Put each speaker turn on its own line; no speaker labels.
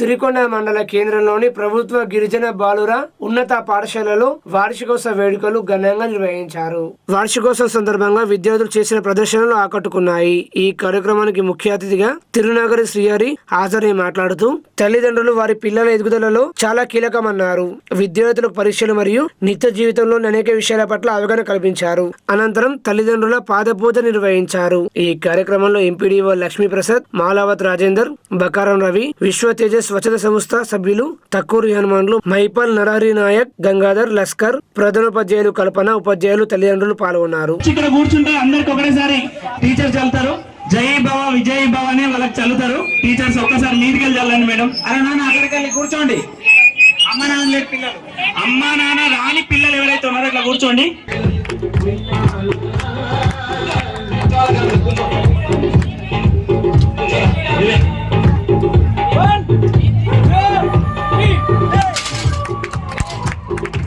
సిరికొండ మండల కేంద్రంలోని ప్రభుత్వ గిరిజన బాలుర ఉన్నత పాఠశాలలో వార్షికోత్సవ వేడుకలు ఘనంగా నిర్వహించారు. వార్షికోత్సవ సందర్భంగా విద్యార్థులు చేసిన ప్రదర్శనలు ఆకట్టుకున్నాయి. ఈ కార్యక్రమానికి ముఖ్య అతిథిగా తిరునగరి శ్రీహరి హాజరై మాట్లాడుతూ తల్లిదండ్రులు వారి పిల్లల ఎదుగుదలలో చాలా కీలకమన్నారు. విద్యార్థులకు పరీక్షలు మరియు నిత్య జీవితంలోని అనేక విషయాల పట్ల అవగాహన కల్పించారు. అనంతరం తల్లిదండ్రుల పాదపూజ నిర్వహించారు. ఈ కార్యక్రమంలో ఎంపీడీఓ లక్ష్మీప్రసాద్ మాలావత్ రాజేందర్ బకారం రవి విశ్వ తేజస్ స్వచ్ఛత సంస్థ సభ్యులు తక్కువ హనుమాన్లు మైపల్ నరహరి నాయక్ గంగాధర్ లస్కర్ ప్రధానోపాధ్యాయులు కల్పన ఉపాధ్యాయులు తల్లిదండ్రులు పాల్గొన్నారు.
ఇక్కడ కూర్చుంటే అందరికి ఒకటేసారి టీచర్స్ చల్లుతారు. జై భవ విజయ్ భవ అని వాళ్ళకి చల్లుతారు. టీచర్స్ ఒక్కసారి మీదికి వెళ్ళి మేడం. అరే నాన్న అక్కడికి వెళ్ళి కూర్చోండి. అమ్మ నాన్న లేని పిల్లలు. అమ్మ నాన్న రాని పిల్లలు ఎవరైతే ఉన్నారో అట్లా కూర్చోండి.